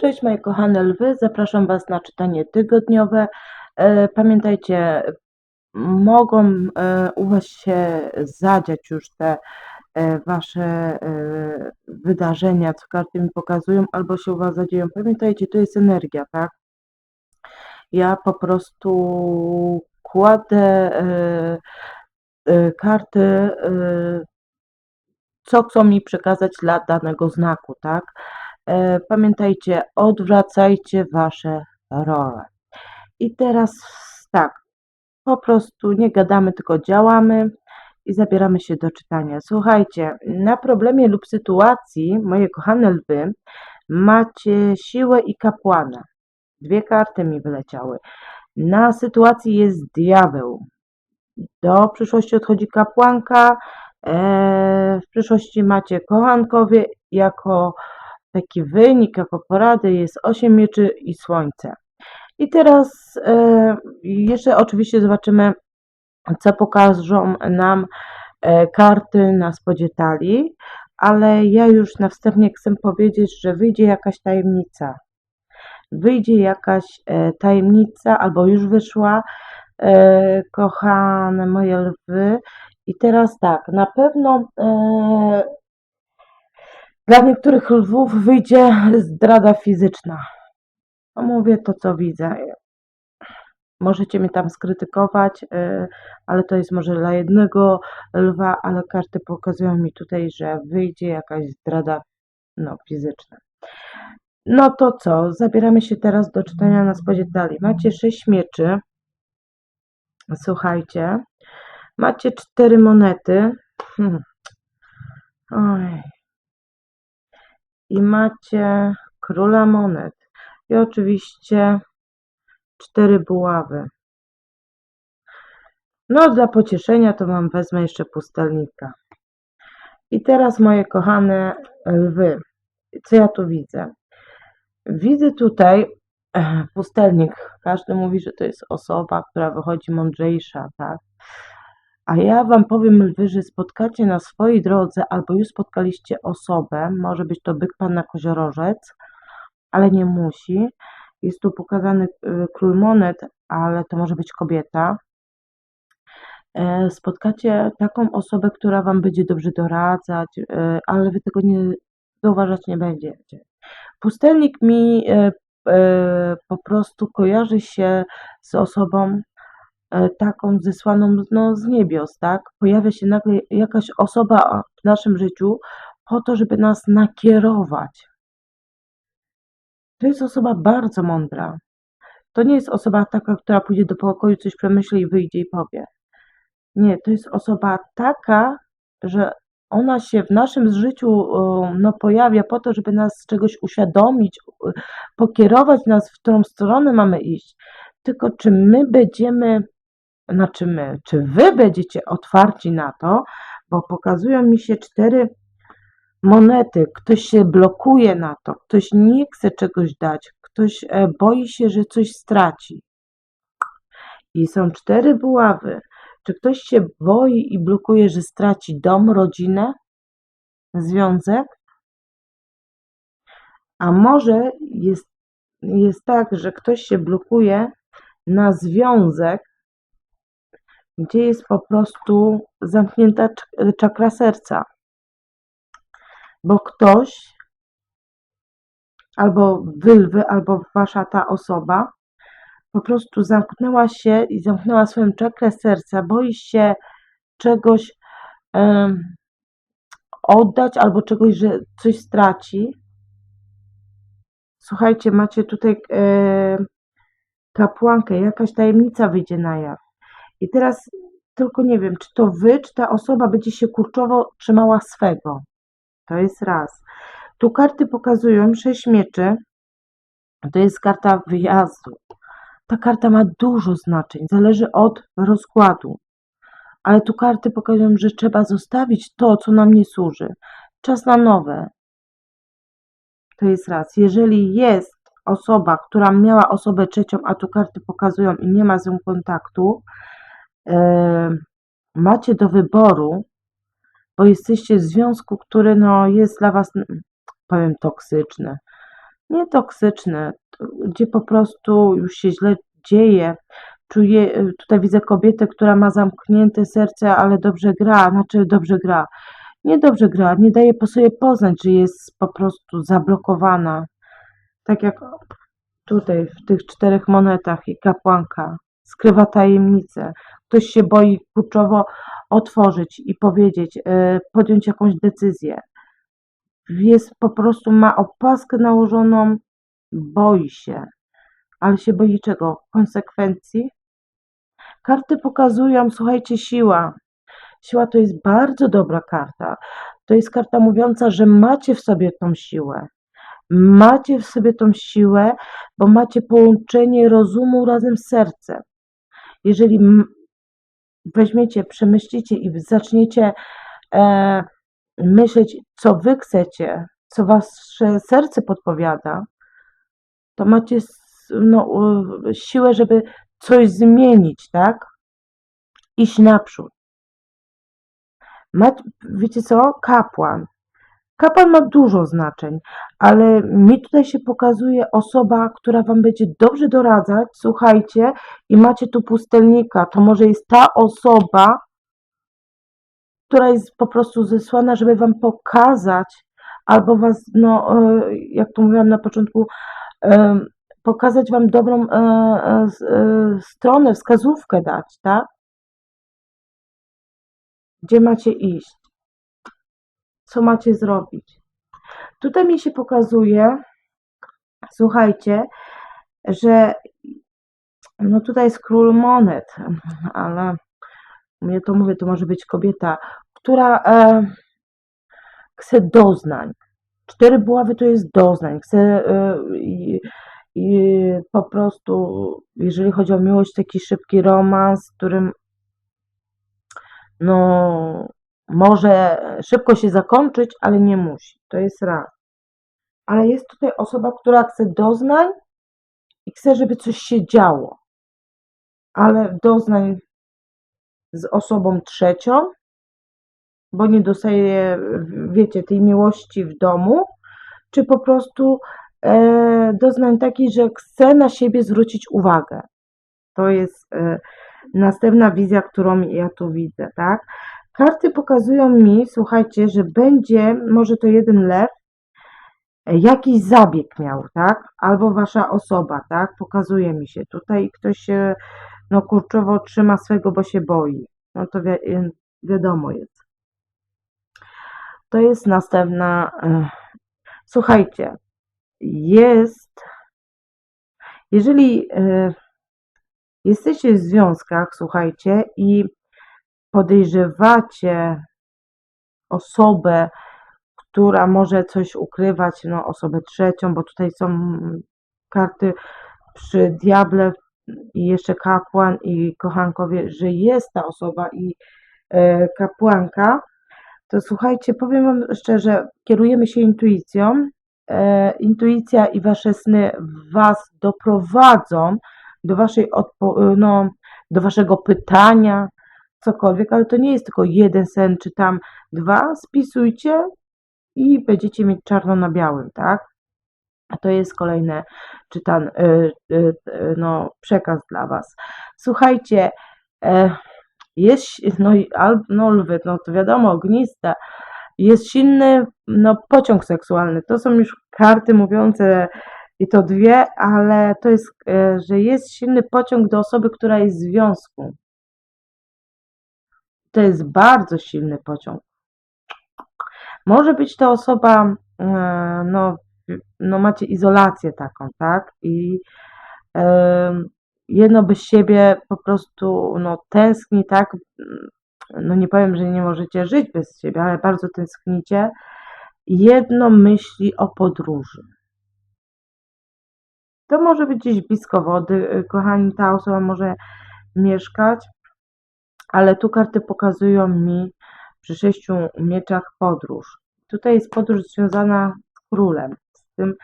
Cześć moje kochane lwy, zapraszam Was na czytanie tygodniowe. E, Pamiętajcie, mogą e, u Was się zadziać już te e, Wasze wydarzenia, co karty mi pokazują, albo się u Was zadzieją. Pamiętajcie, to jest energia, tak? Ja po prostu kładę karty, co chcą mi przekazać dla danego znaku, tak? E, Pamiętajcie, odwracajcie wasze role. I teraz tak, po prostu nie gadamy, tylko działamy i zabieramy się do czytania. Słuchajcie, na problemie lub sytuacji, moje kochane lwy, macie siłę i kapłana. Dwie karty mi wyleciały. Na sytuacji jest diabeł. Do przyszłości odchodzi kapłanka. E, W przyszłości macie kochankowie. Jako taki wynik, jako porady jest 8 mieczy i słońce. I teraz e, jeszcze oczywiście zobaczymy, co pokażą nam e, karty na spodzie talii, ale ja już na wstępnie chcę powiedzieć, że wyjdzie jakaś tajemnica. Wyjdzie jakaś e, tajemnica, albo już wyszła, kochane moje lwy. I teraz tak, na pewno dla niektórych lwów wyjdzie zdrada fizyczna. No mówię to, co widzę. Możecie mnie tam skrytykować, y, ale to jest może dla jednego lwa, ale karty pokazują mi tutaj, że wyjdzie jakaś zdrada no, fizyczna. No to co? Zabieramy się teraz do czytania na spodzie talii. Macie sześć mieczy. Słuchajcie. Macie cztery monety. Hmm. Oj. I macie króla monet. I oczywiście cztery buławy. No, dla pocieszenia to mam wezmę jeszcze pustelnika. I teraz, moje kochane lwy, co ja tu widzę? Widzę tutaj eh, pustelnik. Każdy mówi, że to jest osoba, która wychodzi mądrzejsza, tak? A ja Wam powiem, lwy, że spotkacie na swojej drodze, albo już spotkaliście osobę, może być to byk panna koziorożec, ale nie musi. Jest tu pokazany y, król monet, ale to może być kobieta. E, Spotkacie taką osobę, która Wam będzie dobrze doradzać, e, ale Wy tego nie zauważać nie będziecie. Pustelnik mi e, po prostu kojarzy się z osobą taką zesłaną no, z niebios, tak? Pojawia się nagle jakaś osoba w naszym życiu po to, żeby nas nakierować. To jest osoba bardzo mądra. To nie jest osoba taka, która pójdzie do pokoju, coś przemyśli i wyjdzie i powie. Nie, to jest osoba taka, że ona się w naszym życiu e, no, pojawia po to, żeby nas czegoś uświadomić, e, pokierować nas, w którą stronę mamy iść. Tylko czy my będziemy, znaczy my, czy wy będziecie otwarci na to, bo pokazują mi się cztery monety, ktoś się blokuje na to, ktoś nie chce czegoś dać, ktoś e, boi się, że coś straci. I są cztery buławy. Czy ktoś się boi i blokuje, że straci dom, rodzinę, związek? A może jest, jest tak, że ktoś się blokuje na związek, gdzie jest po prostu zamknięta cz- czakra serca. Bo ktoś, albo wy lwy, albo wasza ta osoba, po prostu zamknęła się i zamknęła swoją czakrę serca, boi się czegoś em, oddać albo czegoś, że coś straci. Słuchajcie, macie tutaj e, kapłankę, jakaś tajemnica wyjdzie na jaw. I teraz tylko nie wiem, czy to wy, czy ta osoba będzie się kurczowo trzymała swego. To jest raz. Tu karty pokazują sześć mieczy. To jest karta wyjazdu. Ta karta ma dużo znaczeń, zależy od rozkładu. Ale tu karty pokazują, że trzeba zostawić to, co nam nie służy. Czas na nowe. To jest raz. Jeżeli jest osoba, która miała osobę trzecią, a tu karty pokazują i nie ma z nią kontaktu, macie do wyboru, bo jesteście w związku, który no, jest dla was, mm, powiem, toksyczny. nietoksyczny, t- gdzie po prostu już się źle dzieje. Czuję, y, tutaj widzę kobietę, która ma zamknięte serce, ale dobrze gra, znaczy dobrze gra. Nie dobrze gra, nie daje po sobie poznać, że jest po prostu zablokowana. Tak jak tutaj w tych czterech monetach i kapłanka. Skrywa tajemnicę. Ktoś się boi kurczowo otworzyć i powiedzieć, y, podjąć jakąś decyzję. Jest po prostu, ma opaskę nałożoną, boi się. Ale się boi czego? Konsekwencji? Karty pokazują, słuchajcie, siła. Siła to jest bardzo dobra karta. To jest karta mówiąca, że macie w sobie tą siłę. Macie w sobie tą siłę, bo macie połączenie rozumu razem z sercem. Jeżeli weźmiecie, przemyślicie i zaczniecie e, myśleć, co wy chcecie, co wasze serce podpowiada, to macie no, siłę, żeby coś zmienić, tak? Iść naprzód. Ma, wiecie co? Kapłan. Kapłan ma dużo znaczeń, ale mi tutaj się pokazuje osoba, która wam będzie dobrze doradzać. Słuchajcie, i macie tu pustelnika. To może jest ta osoba, która jest po prostu zesłana, żeby wam pokazać, albo was, no, e, jak to mówiłam na początku, em, pokazać wam dobrą e, e, e, stronę, wskazówkę dać, tak? Gdzie macie iść, co macie zrobić. Tutaj mi się pokazuje, słuchajcie, że no tutaj jest król monet, ale mnie to mówię, to może być kobieta, która e, chce doznań. Cztery buławy to jest doznań. Chce e, i, i po prostu, jeżeli chodzi o miłość, taki szybki romans, którym no może szybko się zakończyć, ale nie musi. To jest raz. Ale jest tutaj osoba, która chce doznań i chce, żeby coś się działo. Ale doznań z osobą trzecią, bo nie dostaje, wiecie, tej miłości w domu, czy po prostu e, doznań takiej, że chce na siebie zwrócić uwagę. To jest e, następna wizja, którą ja tu widzę, tak? Karty pokazują mi, słuchajcie, że będzie, może to jeden lew, jakiś zabieg miał, tak? Albo wasza osoba, tak? Pokazuje mi się. Tutaj ktoś się, no kurczowo trzyma swego, bo się boi. No to wi wiadomo jest. To jest następna. e, Słuchajcie, jest. Jeżeli e, jesteście w związkach, słuchajcie, i podejrzewacie osobę, która może coś ukrywać, no osobę trzecią, bo tutaj są karty przy diable i jeszcze kapłan i kochankowie, że jest ta osoba i e, kapłanka, to słuchajcie, powiem Wam szczerze, kierujemy się intuicją. E, intuicja i Wasze sny Was doprowadzą do Waszej no, do Waszego pytania, cokolwiek, ale to nie jest tylko jeden sen, czy tam dwa. Spisujcie i będziecie mieć czarno na białym, tak? A to jest kolejny czytan, y, y, y, no, przekaz dla Was. Słuchajcie, e, jest, no, al, no lwy, no to wiadomo, ogniste, jest silny no, pociąg seksualny. To są już karty mówiące i to dwie, ale to jest, e, że jest silny pociąg do osoby, która jest w związku. To jest bardzo silny pociąg. Może być to osoba, e, no, no macie izolację taką, tak? I e, jedno bez siebie po prostu no, tęskni, tak? No nie powiem, że nie możecie żyć bez siebie, ale bardzo tęsknicie. Jedno myśli o podróży. To może być gdzieś blisko wody, y, kochani, ta osoba może mieszkać, ale tu karty pokazują mi przy sześciu mieczach podróż. Tutaj jest podróż związana z królem, z tym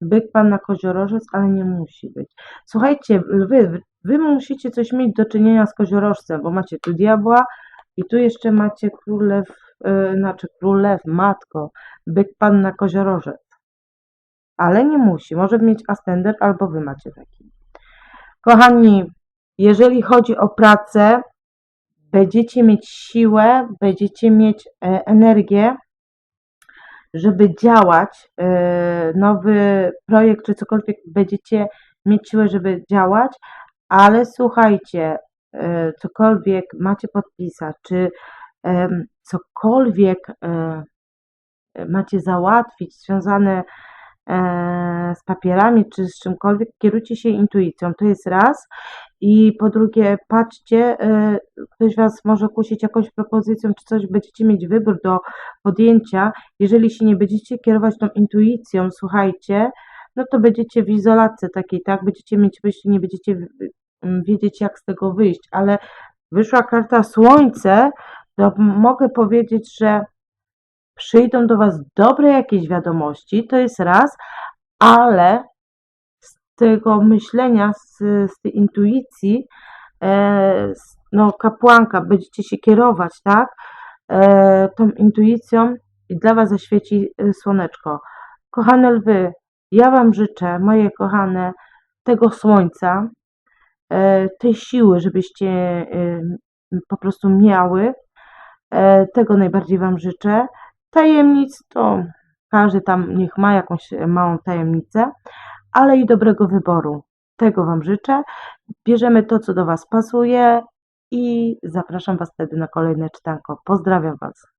byk pan na koziorożec, ale nie musi być. Słuchajcie, wy, wy musicie coś mieć do czynienia z koziorożcem, bo macie tu diabła i tu jeszcze macie królew, yy, znaczy królew, matko, byk pan na koziorożec. ale nie musi. Może mieć ascendent albo wy macie taki. Kochani, jeżeli chodzi o pracę, będziecie mieć siłę, będziecie mieć e, energię, żeby działać. e, Nowy projekt czy cokolwiek będziecie mieć siłę, żeby działać, ale słuchajcie, e, cokolwiek macie podpisać, czy cokolwiek macie załatwić związane z papierami czy z czymkolwiek, kierujcie się intuicją. To jest raz. I po drugie, patrzcie, e, ktoś Was może kusić jakąś propozycją, czy coś, będziecie mieć wybór do podjęcia. Jeżeli się nie będziecie kierować tą intuicją, słuchajcie, no to będziecie w izolacji takiej, tak? Będziecie mieć myśli, nie będziecie w- m, wiedzieć, jak z tego wyjść. Ale wyszła karta Słońce, to mogę powiedzieć, że przyjdą do Was dobre jakieś wiadomości, to jest raz, ale tego myślenia, z, z tej intuicji, e, no kapłanka, będziecie się kierować, tak, e, tą intuicją i dla Was zaświeci e, słoneczko. Kochane lwy, ja Wam życzę, moje kochane, tego słońca, e, tej siły, żebyście e, po prostu miały, E, Tego najbardziej Wam życzę. Tajemnic to każdy tam niech ma jakąś małą tajemnicę, ale i dobrego wyboru. Tego Wam życzę. Bierzemy to, co do Was pasuje i zapraszam Was wtedy na kolejne czytanko. Pozdrawiam Was.